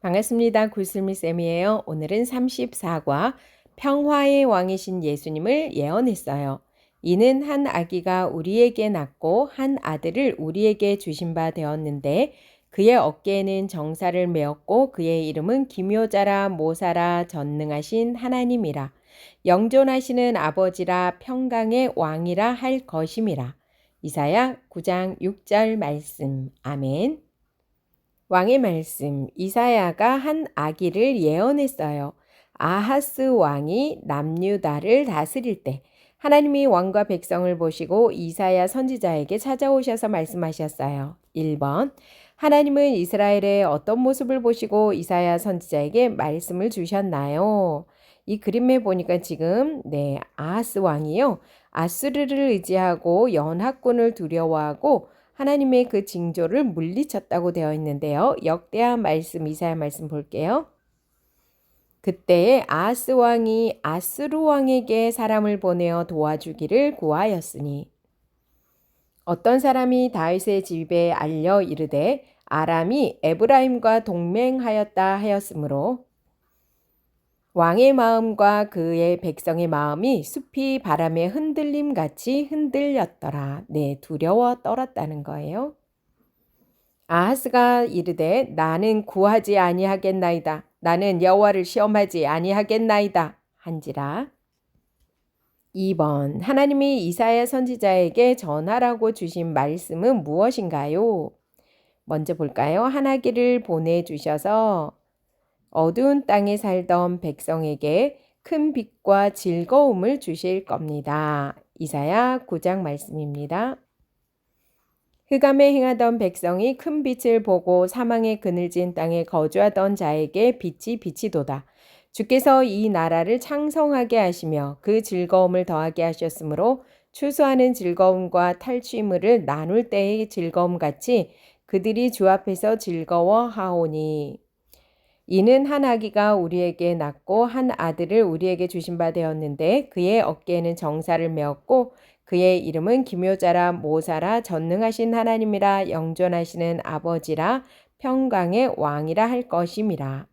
반갑습니다. 구슬미 쌤이에요. 오늘은 34과 평화의 왕이신 예수님을 예언했어요. 이는 한 아기가 우리에게 낳고 한 아들을 우리에게 주신 바 되었는데 그의 어깨에는 정사를 메었고 그의 이름은 기묘자라 모사라 전능하신 하나님이라 영존하시는 아버지라 평강의 왕이라 할 것임이라. 이사야 9장 6절 말씀. 아멘. 왕의 말씀. 이사야가 한 아기를 예언했어요. 아하스 왕이 남유다를 다스릴 때 하나님이 왕과 백성을 보시고 이사야 선지자에게 찾아오셔서 말씀하셨어요. 1번. 하나님은 이스라엘의 어떤 모습을 보시고 이사야 선지자에게 말씀을 주셨나요? 이 그림에 보니까 지금 네, 아하스 왕이요. 아수르를 의지하고 연합군을 두려워하고 하나님의 그 징조를 물리쳤다고 되어 있는데요. 역대한 말씀 이사야 말씀 볼게요. 그때 아하스 왕이 아스루 왕에게 사람을 보내어 도와주기를 구하였으니 어떤 사람이 다윗의 집에 알려 이르되 아람이 에브라임과 동맹하였다 하였으므로 왕의 마음과 그의 백성의 마음이 숲이 바람에 흔들림 같이 흔들렸더라. 네, 두려워 떨었다는 거예요. 아하스가 이르되 나는 구하지 아니하겠나이다. 나는 여호와를 시험하지 아니하겠나이다. 한지라. 2번 하나님이 이사야 선지자에게 전하라고 주신 말씀은 무엇인가요? 먼저 볼까요? 하나기를 보내 주셔서 어두운 땅에 살던 백성에게 큰 빛과 즐거움을 주실 겁니다. 이사야 9장 말씀입니다. 흑암에 행하던 백성이 큰 빛을 보고 사망의 그늘진 땅에 거주하던 자에게 빛이 빛이도다. 주께서 이 나라를 창성하게 하시며 그 즐거움을 더하게 하셨으므로 추수하는 즐거움과 탈취물을 나눌 때의 즐거움 같이 그들이 주 앞에서 즐거워하오니 이는 한 아기가 우리에게 낳고 한 아들을 우리에게 주신 바 되었는데 그의 어깨에는 정사를 메었고 그의 이름은 기묘자라 모사라 전능하신 하나님이라 영존하시는 아버지라 평강의 왕이라 할 것임이라.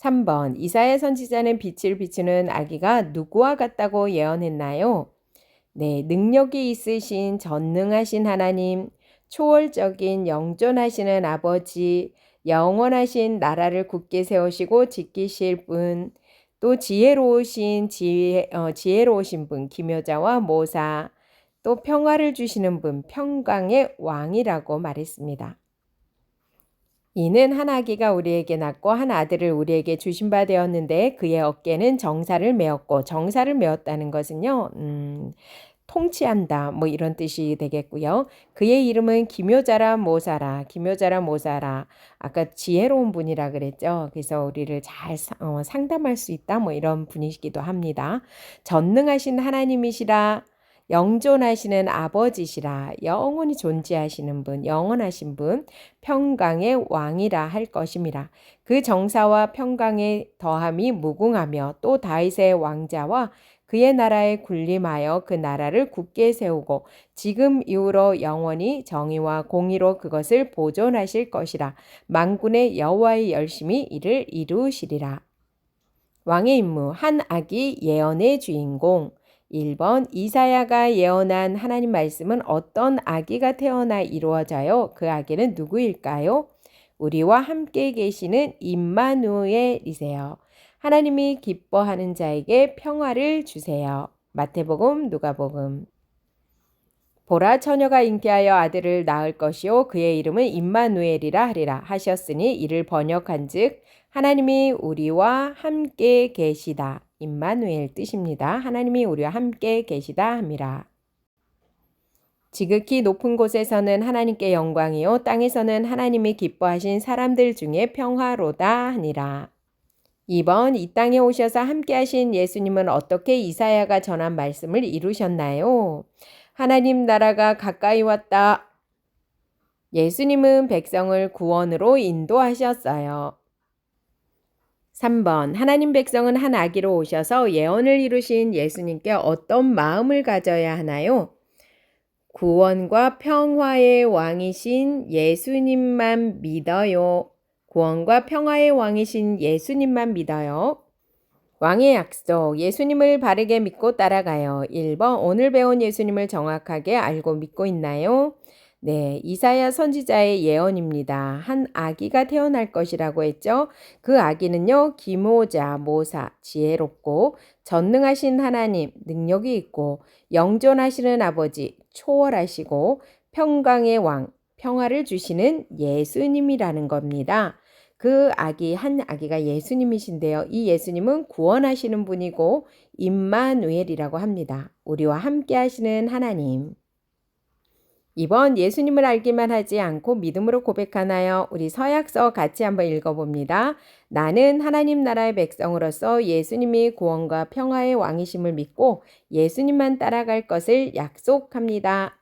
3번 이사야 선지자는 빛을 비추는 아기가 누구와 같다고 예언했나요? 네, 능력이 있으신 전능하신 하나님, 초월적인 영존하시는 아버지, 영원하신 나라를 굳게 세우시고 지키실 분, 또 지혜로우신 지혜, 어, 지혜로우신 분, 기묘자와 모사, 또 평화를 주시는 분, 평강의 왕이라고 말했습니다. 이는 한 아기가 우리에게 낳고 한 아들을 우리에게 주신 바 되었는데 그의 어깨는 정사를 메었고 정사를 메었다는 것은요. 음, 통치한다 뭐 이런 뜻이 되겠고요. 그의 이름은 기묘자라 모사라 기묘자라 모사라 아까 지혜로운 분이라 그랬죠. 그래서 우리를 잘 어, 상담할 수 있다 뭐 이런 분이시기도 합니다. 전능하신 하나님이시라 영존하시는 아버지시라 영원히 존재하시는 분 영원하신 분 평강의 왕이라 할 것임이라 그 정사와 평강의 더함이 무궁하며 또 다윗의 왕자와 그의 나라에 군림하여 그 나라를 굳게 세우고 지금 이후로 영원히 정의와 공의로 그것을 보존하실 것이라 만군의 여호와의 열심히 이를 이루시리라. 왕의 임무 한 아기 예언의 주인공 1번 이사야가 예언한 하나님 말씀은 어떤 아기가 태어나 이루어져요? 그 아기는 누구일까요? 우리와 함께 계시는 임마누엘이세요. 하나님이 기뻐하는 자에게 평화를 주세요. 마태복음, 누가복음. 보라 처녀가 잉태하여 아들을 낳을 것이요 그의 이름은 임마누엘이라 하리라 하셨으니 이를 번역한즉 하나님이 우리와 함께 계시다. 임마누엘 뜻입니다. 하나님이 우리와 함께 계시다 함이라. 지극히 높은 곳에서는 하나님께 영광이요 땅에서는 하나님이 기뻐하신 사람들 중에 평화로다 하니라. 2번 이 땅에 오셔서 함께 하신 예수님은 어떻게 이사야가 전한 말씀을 이루셨나요? 하나님 나라가 가까이 왔다. 예수님은 백성을 구원으로 인도하셨어요. 3번 하나님 백성은 한 아기로 오셔서 예언을 이루신 예수님께 어떤 마음을 가져야 하나요? 구원과 평화의 왕이신 예수님만 믿어요. 구원과 평화의 왕이신 예수님만 믿어요. 왕의 약속, 예수님을 바르게 믿고 따라가요. 1번, 오늘 배운 예수님을 정확하게 알고 믿고 있나요? 네, 이사야 선지자의 예언입니다. 한 아기가 태어날 것이라고 했죠. 그 아기는요, 기모자, 모사, 지혜롭고 전능하신 하나님, 능력이 있고 영존하시는 아버지, 초월하시고 평강의 왕, 평화를 주시는 예수님이라는 겁니다. 그 아기 한 아기가 예수님이신데요. 이 예수님은 구원하시는 분이고 임마누엘이라고 합니다. 우리와 함께 하시는 하나님. 이번 예수님을 알기만 하지 않고 믿음으로 고백하나요? 우리 서약서 같이 한번 읽어봅니다. 나는 하나님 나라의 백성으로서 예수님이 구원과 평화의 왕이심을 믿고 예수님만 따라갈 것을 약속합니다.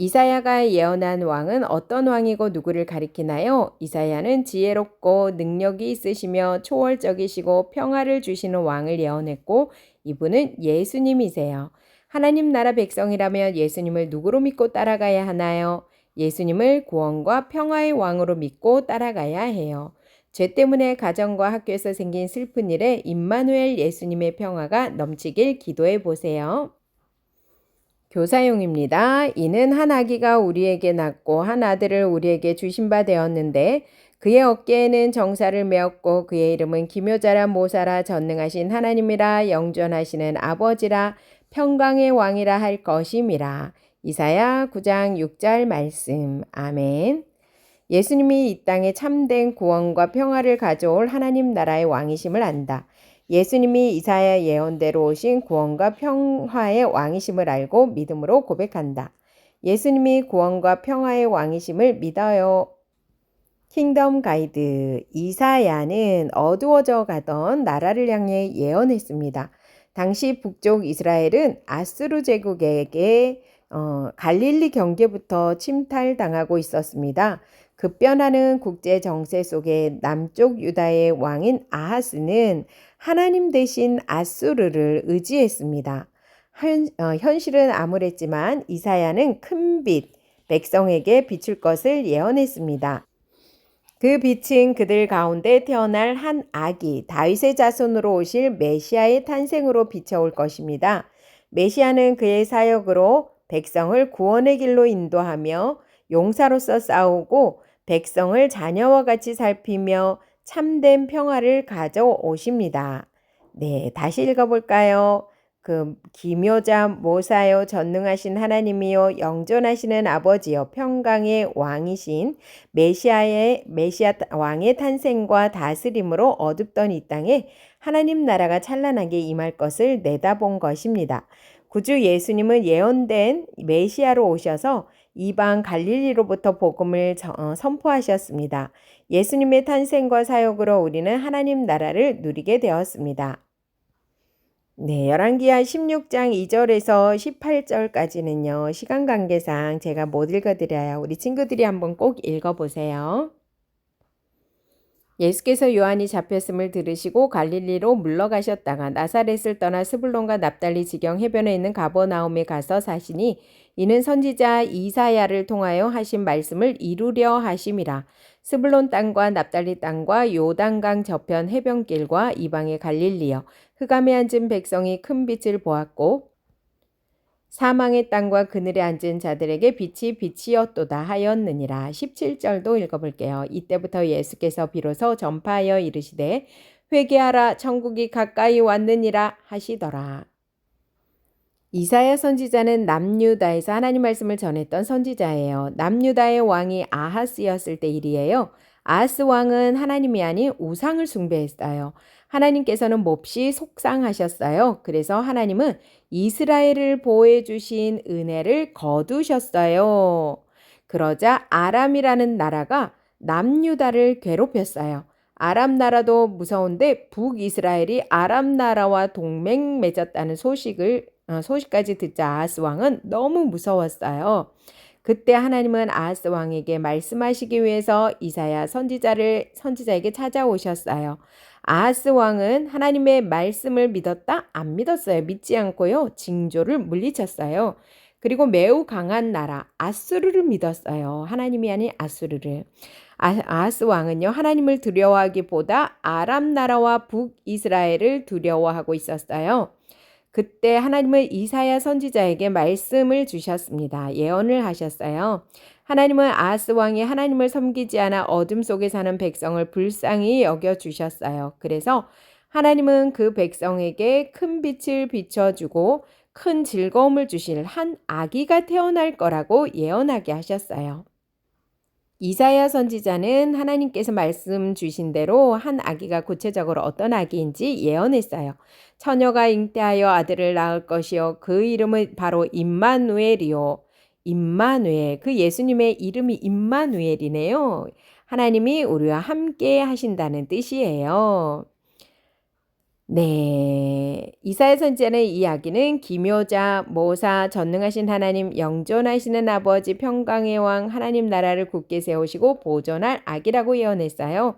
이사야가 예언한 왕은 어떤 왕이고 누구를 가리키나요? 이사야는 지혜롭고 능력이 있으시며 초월적이시고 평화를 주시는 왕을 예언했고 이분은 예수님이세요. 하나님 나라 백성이라면 예수님을 누구로 믿고 따라가야 하나요? 예수님을 구원과 평화의 왕으로 믿고 따라가야 해요. 죄 때문에 가정과 학교에서 생긴 슬픈 일에 임마누엘 예수님의 평화가 넘치길 기도해 보세요. 교사용입니다. 이는 한 아기가 우리에게 낳고 한 아들을 우리에게 주신 바 되었는데 그의 어깨에는 정사를 메었고 그의 이름은 기묘자라 모사라 전능하신 하나님이라 영존하시는 아버지라 평강의 왕이라 할 것임이라. 이사야 9장 6절 말씀. 아멘. 예수님이 이 땅에 참된 구원과 평화를 가져올 하나님 나라의 왕이심을 안다. 예수님이 이사야 예언대로 오신 구원과 평화의 왕이심을 알고 믿음으로 고백한다. 예수님이 구원과 평화의 왕이심을 믿어요. 킹덤 가이드 이사야는 어두워져 가던 나라를 향해 예언했습니다. 당시 북쪽 이스라엘은 아스루 제국에게 어, 갈릴리 경계부터 침탈당하고 있었습니다. 급변하는 국제 정세 속에 남쪽 유다의 왕인 아하스는 하나님 대신 아수르를 의지했습니다. 현, 어, 현실은 암울했지만 이사야는 큰 빛, 백성에게 비출 것을 예언했습니다. 그 빛은 그들 가운데 태어날 한 아기, 다윗의 자손으로 오실 메시아의 탄생으로 비춰올 것입니다. 메시아는 그의 사역으로 백성을 구원의 길로 인도하며 용사로서 싸우고 백성을 자녀와 같이 살피며 참된 평화를 가져오십니다. 네, 다시 읽어볼까요? 그 기묘자 모사요 전능하신 하나님이요 영존하시는 아버지요 평강의 왕이신 메시아의 메시아 왕의 탄생과 다스림으로 어둡던 이 땅에 하나님 나라가 찬란하게 임할 것을 내다본 것입니다. 구주 예수님은 예언된 메시아로 오셔서 이방 갈릴리로부터 복음을 어, 선포하셨습니다. 예수님의 탄생과 사역으로 우리는 하나님 나라를 누리게 되었습니다. 네, 열왕기하 16장 2절에서 18절까지는요. 시간 관계상 제가 못 읽어 드려요. 우리 친구들이 한번 꼭 읽어 보세요. 예수께서 요한이 잡혔음을 들으시고 갈릴리로 물러가셨다가 나사렛을 떠나 스불론과 납달리 지경 해변에 있는 가버나움에 가서 사시니 이는 선지자 이사야를 통하여 하신 말씀을 이루려 하심이라. 스불론 땅과 납달리 땅과 요단강 저편 해변길과 이방의 갈릴리여 흑암에 앉은 백성이 큰 빛을 보았고 사망의 땅과 그늘에 앉은 자들에게 빛이 빛이었도다 하였느니라. 17절도 읽어볼게요. 이때부터 예수께서 비로소 전파하여 이르시되 회개하라 천국이 가까이 왔느니라 하시더라. 이사야 선지자는 남유다에서 하나님 말씀을 전했던 선지자예요. 남유다의 왕이 아하스였을 때 일이에요. 아하스 왕은 하나님이 아닌 우상을 숭배했어요. 하나님께서는 몹시 속상하셨어요. 그래서 하나님은 이스라엘을 보호해 주신 은혜를 거두셨어요. 그러자 아람이라는 나라가 남유다를 괴롭혔어요. 아람 나라도 무서운데 북이스라엘이 아람 나라와 동맹 맺었다는 소식을 어, 소식까지 듣자 아하스 왕은 너무 무서웠어요. 그때 하나님은 아하스 왕에게 말씀하시기 위해서 이사야 선지자를 선지자에게 찾아오셨어요. 아하스 왕은 하나님의 말씀을 믿었다? 안 믿었어요. 믿지 않고요. 징조를 물리쳤어요. 그리고 매우 강한 나라 아수르를 믿었어요. 하나님이 아닌 아수르를. 아, 아하스 왕은요 하나님을 두려워하기보다 아람 나라와 북이스라엘을 두려워하고 있었어요. 그때 하나님은 이사야 선지자에게 말씀을 주셨습니다. 예언을 하셨어요. 하나님은 아하스 왕이 하나님을 섬기지 않아 어둠 속에 사는 백성을 불쌍히 여겨 주셨어요. 그래서 하나님은 그 백성에게 큰 빛을 비춰주고 큰 즐거움을 주실 한 아기가 태어날 거라고 예언하게 하셨어요. 이사야 선지자는 하나님께서 말씀 주신 대로 한 아기가 구체적으로 어떤 아기인지 예언했어요. 처녀가 잉태하여 아들을 낳을 것이요 그 이름은 바로 임마누엘이요. 임마누엘 그 예수님의 이름이 임마누엘이네요. 하나님이 우리와 함께 하신다는 뜻이에요. 네. 이사야 선지자는 이 이야기는 기묘자, 모사, 전능하신 하나님, 영존하시는 아버지, 평강의 왕, 하나님 나라를 굳게 세우시고 보존할 악이라고 예언했어요.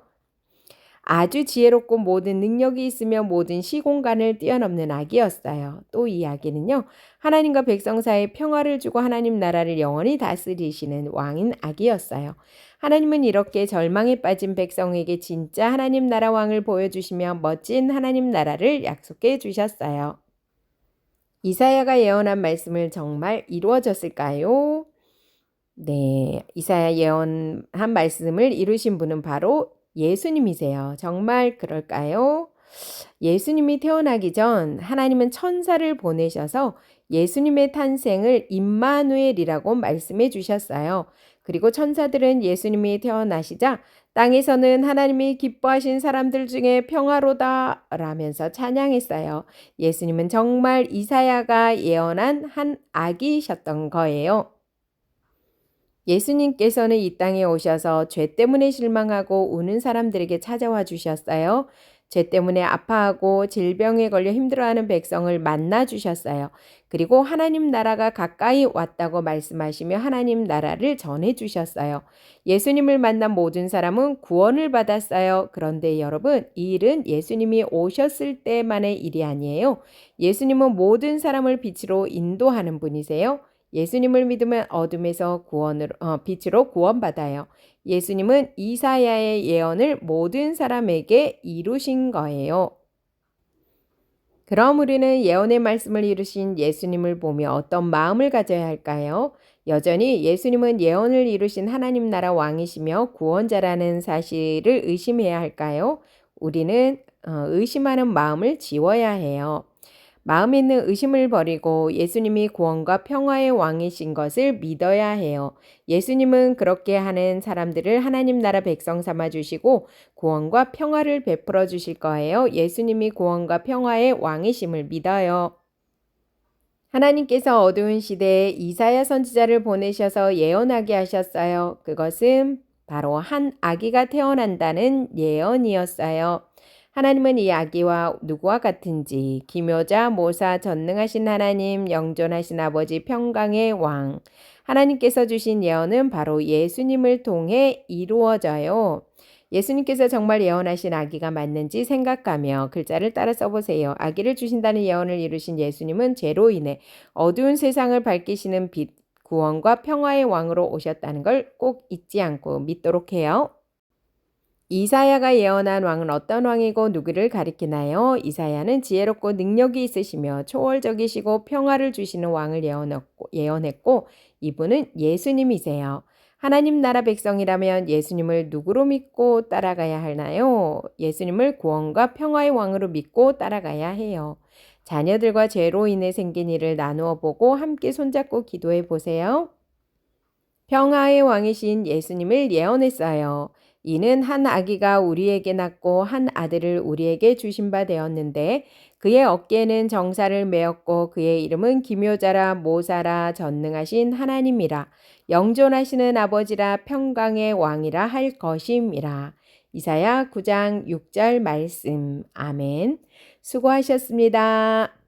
아주 지혜롭고 모든 능력이 있으며 모든 시공간을 뛰어넘는 악이었어요. 또 이야기는요. 하나님과 백성 사이에 평화를 주고 하나님 나라를 영원히 다스리시는 왕인 악이었어요. 하나님은 이렇게 절망에 빠진 백성에게 진짜 하나님 나라 왕을 보여주시며 멋진 하나님 나라를 약속해 주셨어요. 이사야가 예언한 말씀을 정말 이루어졌을까요? 네, 이사야 예언한 말씀을 이루신 분은 바로 예수님이세요. 정말 그럴까요? 예수님이 태어나기 전 하나님은 천사를 보내셔서 예수님의 탄생을 임마누엘이라고 말씀해 주셨어요. 그리고 천사들은 예수님이 태어나시자 땅에서는 하나님이 기뻐하신 사람들 중에 평화로다 라면서 찬양했어요. 예수님은 정말 이사야가 예언한 한 아기셨던 거예요. 예수님께서는 이 땅에 오셔서 죄 때문에 실망하고 우는 사람들에게 찾아와 주셨어요. 죄 때문에 아파하고 질병에 걸려 힘들어하는 백성을 만나 주셨어요. 그리고 하나님 나라가 가까이 왔다고 말씀하시며 하나님 나라를 전해 주셨어요. 예수님을 만난 모든 사람은 구원을 받았어요. 그런데 여러분, 이 일은 예수님이 오셨을 때만의 일이 아니에요. 예수님은 모든 사람을 빛으로 인도하는 분이세요. 예수님을 믿으면 어둠에서 구원을 어, 빛으로 구원받아요. 예수님은 이사야의 예언을 모든 사람에게 이루신 거예요. 그럼 우리는 예언의 말씀을 이루신 예수님을 보며 어떤 마음을 가져야 할까요? 여전히 예수님은 예언을 이루신 하나님 나라 왕이시며 구원자라는 사실을 의심해야 할까요? 우리는 어, 의심하는 마음을 지워야 해요. 마음에 있는 의심을 버리고 예수님이 구원과 평화의 왕이신 것을 믿어야 해요. 예수님은 그렇게 하는 사람들을 하나님 나라 백성 삼아 주시고 구원과 평화를 베풀어 주실 거예요. 예수님이 구원과 평화의 왕이심을 믿어요. 하나님께서 어두운 시대에 이사야 선지자를 보내셔서 예언하게 하셨어요. 그것은 바로 한 아기가 태어난다는 예언이었어요. 하나님은 이 아기와 누구와 같은지 기묘자 모사 전능하신 하나님 영존하신 아버지 평강의 왕 하나님께서 주신 예언은 바로 예수님을 통해 이루어져요. 예수님께서 정말 예언하신 아기가 맞는지 생각하며 글자를 따라 써보세요. 아기를 주신다는 예언을 이루신 예수님은 죄로 인해 어두운 세상을 밝히시는 빛, 구원과 평화의 왕으로 오셨다는 걸 꼭 잊지 않고 믿도록 해요. 이사야가 예언한 왕은 어떤 왕이고 누구를 가리키나요? 이사야는 지혜롭고 능력이 있으시며 초월적이시고 평화를 주시는 왕을 예언했고, 이분은 예수님이세요. 하나님 나라 백성이라면 예수님을 누구로 믿고 따라가야 하나요? 예수님을 구원과 평화의 왕으로 믿고 따라가야 해요. 자녀들과 죄로 인해 생긴 일을 나누어 보고 함께 손잡고 기도해 보세요. 평화의 왕이신 예수님을 예언했어요. 이는 한 아기가 우리에게 낳고 한 아들을 우리에게 주신 바 되었는데 그의 어깨에는 정사를 메었고 그의 이름은 기묘자라 모사라 전능하신 하나님이라 영존하시는 아버지라 평강의 왕이라 할 것임이라. 이사야 9장 6절 말씀. 아멘. 수고하셨습니다.